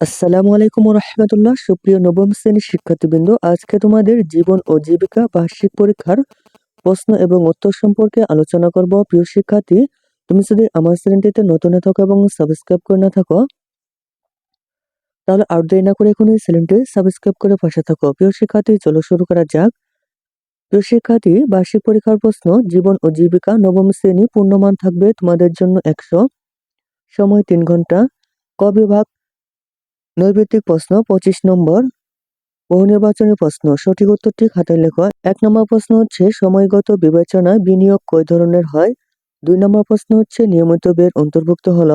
আসসালামু আলাইকুম রহমতুল্লাহ সুপ্রিয় নবম শ্রেণির শিক্ষার্থীবৃন্দ, আজকে তোমাদের জীবন ও জীবিকা বার্ষিক পরীক্ষার প্রশ্ন এবং উত্তর সম্পর্কে আলোচনা করব। প্রিয় শিক্ষার্থী, তুমি যদি আমার চ্যানেলটিতে নতুন থাকো এবং সাবস্ক্রাইব করে না থাকো, তাহলে আর দেরি না করে এখন এই চ্যানেলটি সাবস্ক্রাইব করে পাশে থাকো। প্রিয় শিক্ষার্থী, চলো শুরু করা যাক। প্রিয় শিক্ষার্থী, বার্ষিক পরীক্ষার প্রশ্ন, জীবন ও জীবিকা, নবম শ্রেণি, পূর্ণমান থাকবে তোমাদের জন্য একশো, সময় তিন ঘণ্টা, ক বিভাগ নৈবেদিক প্রশ্ন পঁচিশ নম্বর। বহু নির্বাচনী প্রশ্ন, সঠিক উত্তরটি খাতায় লেখা। এক নম্বর প্রশ্ন হচ্ছে, সময়গত বিবেচনায় বিনিয়োগ কয় ধরনের হয়? দুই নম্বর প্রশ্ন হচ্ছে, নিয়মিত বের অন্তর্ভুক্ত হল।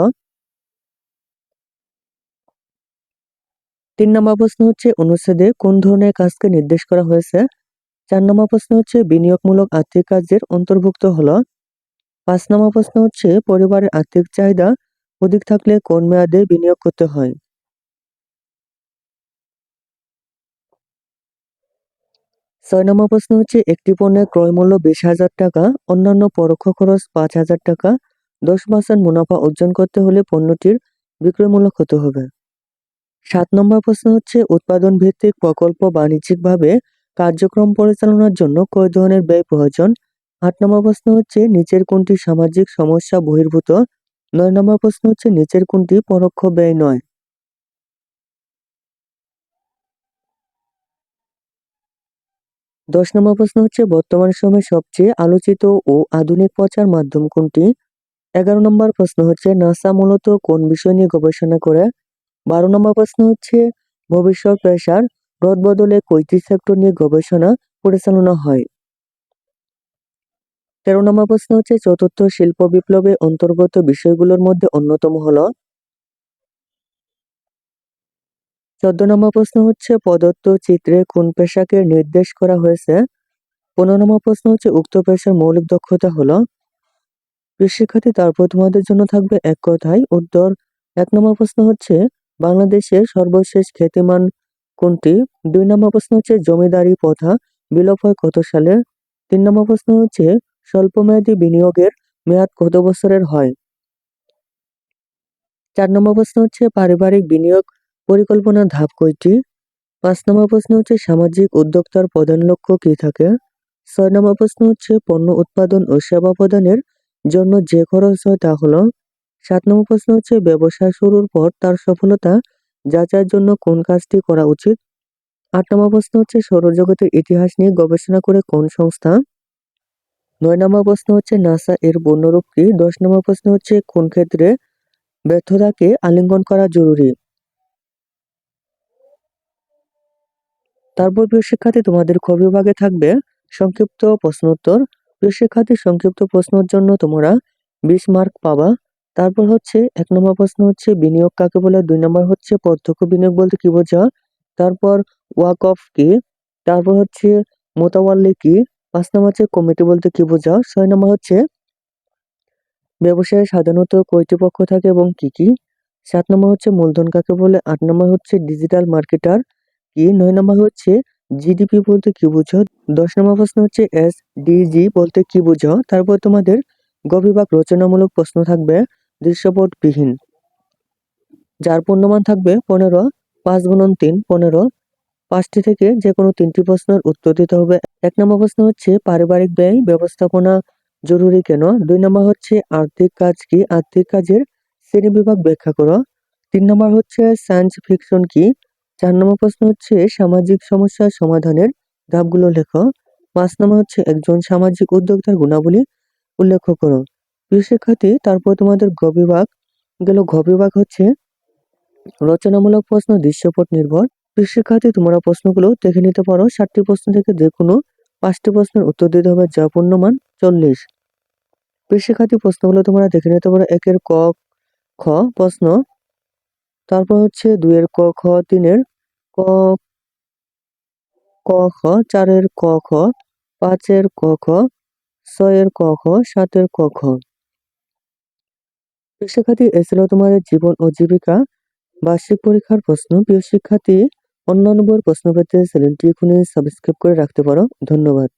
তিন নম্বর প্রশ্ন হচ্ছে, অনুচ্ছেদে কোন ধরনের কাজকে নির্দেশ করা হয়েছে? চার নম্বর প্রশ্ন হচ্ছে, বিনিয়োগমূলক আর্থিক কাজের অন্তর্ভুক্ত হল। পাঁচ নম্বর প্রশ্ন হচ্ছে, পরিবারের আর্থিক চাহিদা অধিক থাকলে কোন মেয়াদে বিনিয়োগ করতে হয়? ছয় নম্বর প্রশ্ন হচ্ছে, একটি পণ্যের ক্রয় মূল্য বিশ হাজার টাকা, অন্যান্য পরোক্ষ খরচ পাঁচ হাজার টাকা। দশ পার্সেন্ট মুনাফা অর্জন করতে হলে পণ্যটির বিক্রয় মূল্য কত হবে? সাত নম্বর প্রশ্ন হচ্ছে উৎপাদন ভিত্তিক প্রকল্প বাণিজ্যিকভাবে কার্যক্রম পরিচালনার জন্য কয় ধরনের ব্যয় প্রয়োজন। আট নম্বর প্রশ্ন হচ্ছে, নিচের কোনটি সামাজিক সমস্যা বহির্ভূত? নয় নম্বর প্রশ্ন হচ্ছে, নিচের কোনটি পরোক্ষ ব্যয় নয়? দশ নম্বর প্রশ্ন হচ্ছে, বর্তমান সময়ে সবচেয়ে আলোচিত ও আধুনিক প্রচার মাধ্যম কোনটি? এগারো নম্বর প্রশ্ন হচ্ছে, নাসা মূলত কোন বিষয় নিয়ে গবেষণা করে? বারো নম্বর প্রশ্ন হচ্ছে, ভবিষ্যৎ পেশার রদ বদলে কয়টি সেক্টর নিয়ে গবেষণা পরিচালনা হয়? তেরো নম্বর প্রশ্ন হচ্ছে, চতুর্থ শিল্প বিপ্লবে অন্তর্গত বিষয়গুলোর মধ্যে অন্যতম হলো চোদ্দ নম্বর প্রশ্ন হচ্ছে, প্রদত্ত চিত্রে কোন পেশাকে নির্দেশ করা হয়েছে? পনেরো নম্বর প্রশ্ন হচ্ছে, উক্ত পেশার মৌলিক দক্ষতা হলো শিক্ষার্থী তারপর তোমাদের জন্য থাকবে এক কথায় উত্তর। এক নম্বর প্রশ্ন হচ্ছে, বাংলাদেশের সর্বশেষ খ্যাতিমান কোনটি? দুই নম্বর প্রশ্ন হচ্ছে, জমিদারি প্রথা বিলোপ হয় কত সালে? তিন নম্বর প্রশ্ন হচ্ছে, স্বল্পমেয়াদী বিনিয়োগের মেয়াদ কত বছরের হয়? চার নম্বর প্রশ্ন হচ্ছে, পারিবারিক বিনিয়োগ পরিকল্পনার ধাপ কয়টি? পাঁচ নম্বর প্রশ্ন হচ্ছে, সামাজিক উদ্যোক্তার প্রধান লক্ষ্য কি থাকে? ছয় নম্বর প্রশ্ন হচ্ছে, পণ্য উৎপাদন ও সেবা প্রদানের জন্য যে খরচ হয় তা হলো। সাত নম্বর প্রশ্ন হচ্ছে, ব্যবসা শুরুর পর তার সফলতা যাচাইয়ের জন্য কোন কাজটি করা উচিত? আট নম্বর প্রশ্ন হচ্ছে, সৌরজগতের ইতিহাস নিয়ে গবেষণা করে কোন সংস্থা? নয় নম্বর প্রশ্ন হচ্ছে, নাসা এর বন্যরূপ কি? দশ নম্বর প্রশ্ন হচ্ছে, কোন ক্ষেত্রে ব্যর্থতাকে আলিঙ্গন করা জরুরি? তারপর প্রিয় শিক্ষার্থী, তোমাদের খ বিভাগে থাকবে সংক্ষিপ্ত প্রশ্নোত্তর প্রিয় শিক্ষার্থী, সংক্ষিপ্ত প্রশ্নের জন্য তোমরা বিশ মার্ক পাবা। তারপর হচ্ছে এক নম্বর প্রশ্ন হচ্ছে, বিনিয়োগ কাকে বলে? দুই নম্বর হচ্ছে, প্রত্যক্ষ বিনিয়োগ বলতে কি বোঝা? তারপর ওয়াক অফ কি? তারপর হচ্ছে মোতাওয়াল্লি কি? পাঁচ নম্বর হচ্ছে, কমিটি বলতে কি বোঝা? ছয় নম্বর হচ্ছে, ব্যবসায় সাধারণত কয়টি পক্ষ থাকে এবং কি কি? সাত নম্বর হচ্ছে, মূলধন কাকে বলে? আট নম্বর হচ্ছে ডিজিটাল মার্কেটার কি? নয় নম্বর হচ্ছে জিডিপি বলতে কি বুঝো? দশ নম্বর প্রশ্ন হচ্ছে এস ডিজি বলতে কি বুঝো? তারপর তোমাদের গবিভাগ রচনামূলক প্রশ্ন থাকবে দৃশ্যপটবিহীন। যার পূর্ণমান থাকবে পনেরো, পাঁচ গুণন তিন, পনেরো। পাঁচটি থেকে যে কোনো তিনটি প্রশ্নের উত্তর দিতে হবে। এক নম্বর প্রশ্ন হচ্ছে পারিবারিক ব্যয় ব্যবস্থাপনা জরুরি কেন? দুই নম্বর হচ্ছে আর্থিক কাজ কি? আর্থিক কাজের শ্রেণি বিভাগ ব্যাখ্যা করো। তিন নম্বর হচ্ছে সায়েন্স ফিকশন কি? চার নম্বর প্রশ্ন হচ্ছে, সামাজিক সমস্যার সমাধানের ধাপগুলো লেখো। পাঁচ নম্বর হচ্ছে, একজন সামাজিক উদ্যোক্তার গুণাবলী উল্লেখ করো। প্রিয় শিক্ষার্থী, তারপর তোমাদের গ বিভাগ গেল। ঘ বিভাগ হচ্ছে, রচনামূলক প্রশ্ন, দৃশ্যপট নির্ভর। প্রিয় শিক্ষার্থী, তোমরা প্রশ্নগুলো দেখে নিতে পারো। ষাটটি প্রশ্ন থেকে যে কোনো পাঁচটি প্রশ্নের উত্তর দিতে হবে। যা পূর্ণমান চল্লিশ। প্রিয় শিক্ষার্থী, প্রশ্নগুলো তোমরা দেখে নিতে পারো। একের ক, খ প্রশ্ন। তারপর হচ্ছে দুইয়ের ক, খ, তিনের ক ক, খ, চারের ক, খ, পাঁচের ক, খ, ছয়ের ক, খ, সাতের ক, খ। শিক্ষার্থী এছাড়াও ছিল তোমাদের জীবন ও জীবিকা। বার্ষিক পরীক্ষার প্রশ্ন। প্রিয় শিক্ষার্থী অন্যান্য প্রশ্ন পেতে চ্যানেলটি এখনই সাবস্ক্রাইব করে রাখতে পারো। ধন্যবাদ।